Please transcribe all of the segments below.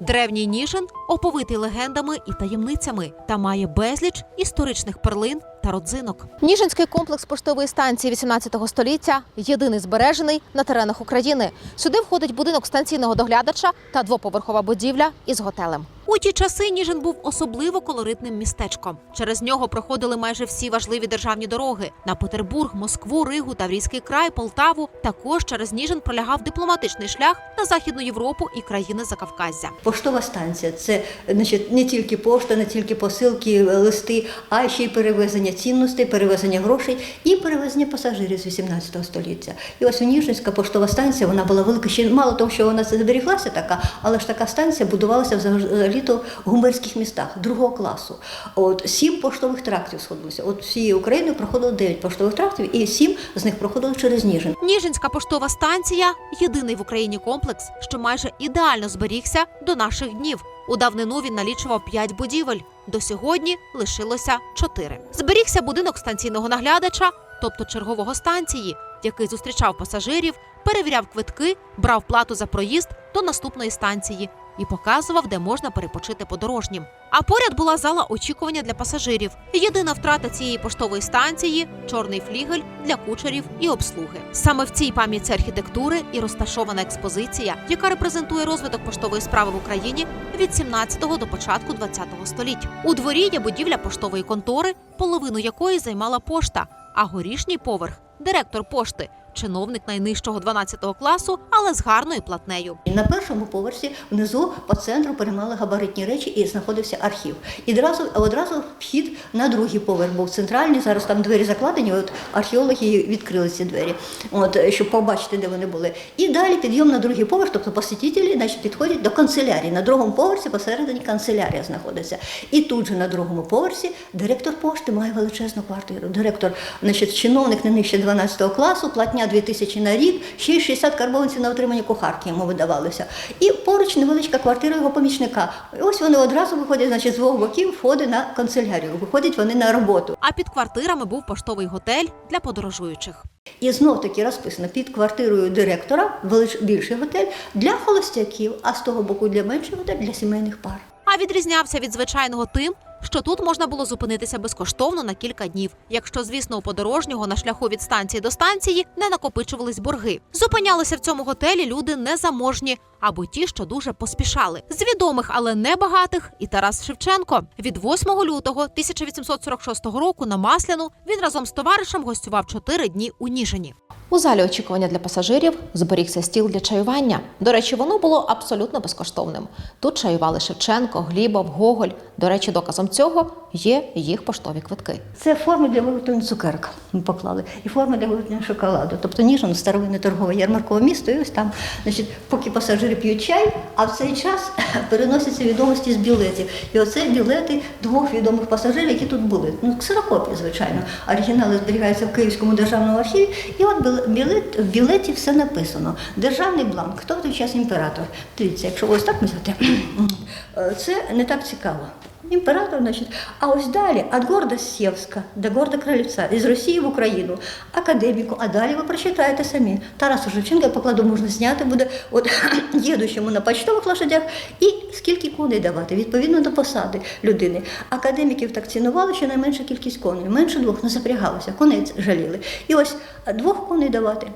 Древній Ніжин оповитий легендами і таємницями та має безліч історичних перлин та родзинок. Ніжинський комплекс поштової станції 18 століття єдиний збережений на теренах України. Сюди входить будинок станційного доглядача та двоповерхова будівля із готелем. У ті часи Ніжин був особливо колоритним містечком. Через нього проходили майже всі важливі державні дороги на Петербург, Москву, Ригу, Таврійський край, Полтаву. Також через Ніжин пролягав дипломатичний шлях на Західну Європу і країни Закавказя. Поштова станція це значить, не тільки пошта, не тільки посилки, листи, а ще й перевезення цінностей, перевезення грошей і перевезення пасажирів з 18 століття. І ось Ніжинська поштова станція вона була велика. Ще мало того, що вона зберіглася така, але ж така станція будувалася взагалі-то в гумерських містах другого класу. От сім поштових трактів сходилося. От всією Україною проходило дев'ять поштових трактів, і сім з них проходили через Ніжин. Ніжинська поштова станція єдиний в Україні комплекс, що майже ідеально зберігся до наших днів. У давнину він налічував п'ять будівель. До сьогодні лишилося чотири. Зберігся будинок станційного наглядача, тобто чергового станції, який зустрічав пасажирів, перевіряв квитки, брав плату за проїзд до наступної станції і показував, де можна перепочити подорожнім. А поряд була зала очікування для пасажирів. Єдина втрата цієї поштової станції чорний флігель для кучерів і обслуги. Саме в цій пам'ятці архітектури і розташована експозиція, яка репрезентує розвиток поштової справи в Україні від 17-го до початку 20-го століть. У дворі є будівля поштової контори, половину якої займала пошта, а горішній поверх директор пошти, чиновник найнижчого 12 класу, але з гарною платнею. На першому поверсі внизу по центру переймали габаритні речі і знаходився архів. І одразу, одразу вхід на другий поверх був центральний. Зараз там двері закладені. От археологи відкрили ці двері, от щоб побачити, де вони були. І далі підйом на другий поверх, тобто посетителі, значить, підходять до канцелярії. На другому поверсі посередині канцелярія знаходиться. І тут же на другому поверсі директор пошти має величезну квартиру. Директор, значить, чиновник не нижче 12 класу, платня 2000 на рік, ще й 60 карбованців на отримання кухарки йому видавалося. І поруч невеличка квартира його помічника. І ось вони одразу виходять, значить, з двох боків входить на канцелярію. Виходять вони на роботу. А під квартирами був поштовий готель для подорожуючих. І знов таки розписано під квартирою директора більший готель для холостяків, а з того боку для менший готель для сімейних пар. А відрізнявся від звичайного тим, що тут можна було зупинитися безкоштовно на кілька днів, якщо, звісно, у подорожнього на шляху від станції до станції не накопичувались борги. Зупинялися в цьому готелі люди незаможні або ті, що дуже поспішали. З відомих, але не багатих, і Тарас Шевченко від 8 лютого 1846 року на Масляну він разом з товаришем гостював чотири дні у Ніжині. У залі очікування для пасажирів зберігся стіл для чаювання. До речі, воно було абсолютно безкоштовним. Тут чаювали Шевченко, Глібов, Гоголь. До речі, доказом цього є їх поштові квитки. Це форми для виготовлення цукерок ми поклали, і форми для виготовлення шоколаду. Тобто Ніжин старовинне торгове ярмаркове місто, і ось там, значить, поки пасажири п'ють чай, а в цей час переносяться відомості з білетів. І оце білети двох відомих пасажирів, які тут були. Ну, ксерокопії, звичайно. Оригінали зберігаються в Київському державному архіві. І от біл- білет, в білеті все написано. Державний бланк, хто в той час імператор. Дивіться, якщо ось так взяти, це не так цікаво. Імператор, значить, а ось далі від города Сєвська до города Кролівця, із Росії в Україну, академіку, а далі ви прочитаєте самі. Тараса Шевченка, я покладу, можна зняти буде, от їдучому на почтових лошадях, і скільки коней давати, відповідно до посади людини. Академіків так цінували, що найменша кількість коней, менше двох не запрягалося, коней жаліли. І ось двох коней давати.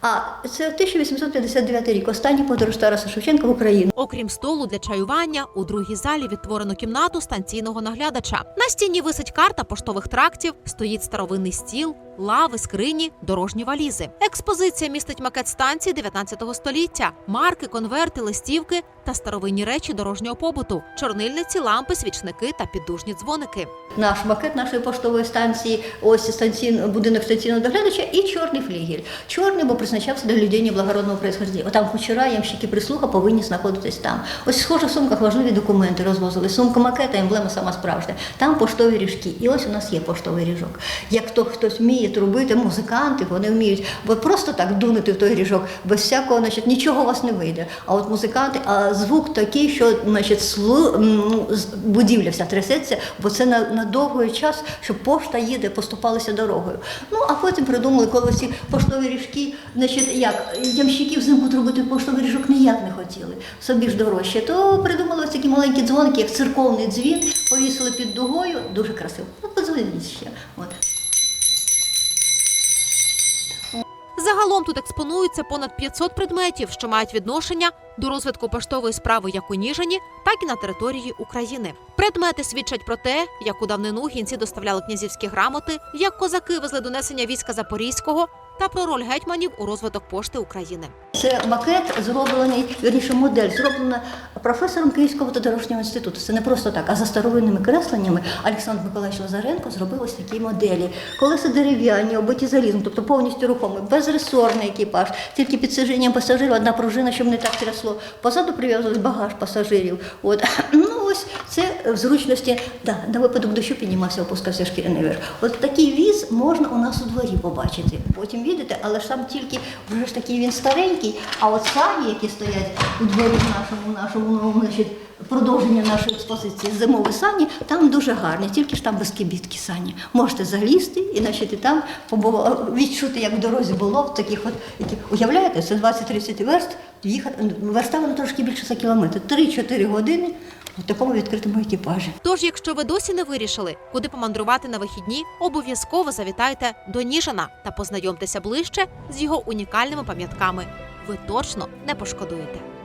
А це 1859 рік, останній подорож Тараса Шевченка в Україну. Окрім столу для чаювання, у другій залі відтворено кімнату станційного наглядача. На стіні висить карта поштових трактів, стоїть старовинний стіл, лави, скрині, дорожні валізи. Експозиція містить макет станції 19 століття, марки, конверти, листівки та старовинні речі дорожнього побуту, чорнильниці, лампи, свічники та піддужні дзвоники. Наш макет нашої поштової станції, ось станційний будинок станційного доглядача і чорний флігель. Чорний, бо призначався для людей благородного происхождения. Отам кучера, ямщики, прислуга повинні знаходитись там. Ось схоже в сумках важливі документи розвозили. Сумка макета, емблема сама справжня. Там поштові ріжки. І ось у нас є поштовий ріжок. Як хто хтось вміє вміють робити музиканти, вони вміють. Бо просто так дунути в той ріжок, без всякого, значить, нічого у вас не вийде. А от музиканти, а звук такий, що значить, слу, будівля вся трясеться, бо це на, на довгий час, що пошта їде, поступалися дорогою. Ну а потім придумали, коли ці поштові ріжки, значить, як ямщики взимку робити поштовий ріжок ніяк не хотіли, собі ж дорожче, то придумали ось такі маленькі дзвоники, як церковний дзвін, повісили під дугою, дуже красиво. Ну, подзвоніть ще. От. Загалом тут експонуються понад 500 предметів, що мають відношення до розвитку поштової справи як у Ніжині, так і на території України. Предмети свідчать про те, як у давнину гінці доставляли князівські грамоти, як козаки везли донесення війська Запорізького та про роль гетьманів у розвиток пошти України. Це макет зроблений, вірніше, модель зроблена професором Київського тодорожнього інституту. Це не просто так, а за старовинними кресленнями Олександр Миколаївич Лазаренко зробив ось такі моделі. Колеса дерев'яні, обиті залізом, тобто повністю рухомий, безресорний екіпаж, тільки під сиженням пасажирів одна пружина, щоб не так трясло. Позаду прив'язували багаж пасажирів. От ну ось це в зручності. Да, на випадок дощу піднімався, опускався шкіряний верх. От такий віз можна у нас у дворі побачити. Потім їдете, але ж там тільки вже ж такий він старенький. А от сані, які стоять у дворі нашому, нашому новому, значить, продовження нашої експозиції зимові сані, там дуже гарні, тільки ж там без кибітки сані. Можете залізти і значить, і там відчути, як в дорозі було в таких от, які уявляєте, це 20-30 верст, їхати верста вона трошки більше за кілометр, 3-4 години у такому відкритому екіпажі. Тож, якщо ви досі не вирішили, куди помандрувати на вихідні, обов'язково завітайте до Ніжина та познайомтеся ближче з його унікальними пам'ятками. Ви точно не пошкодуєте.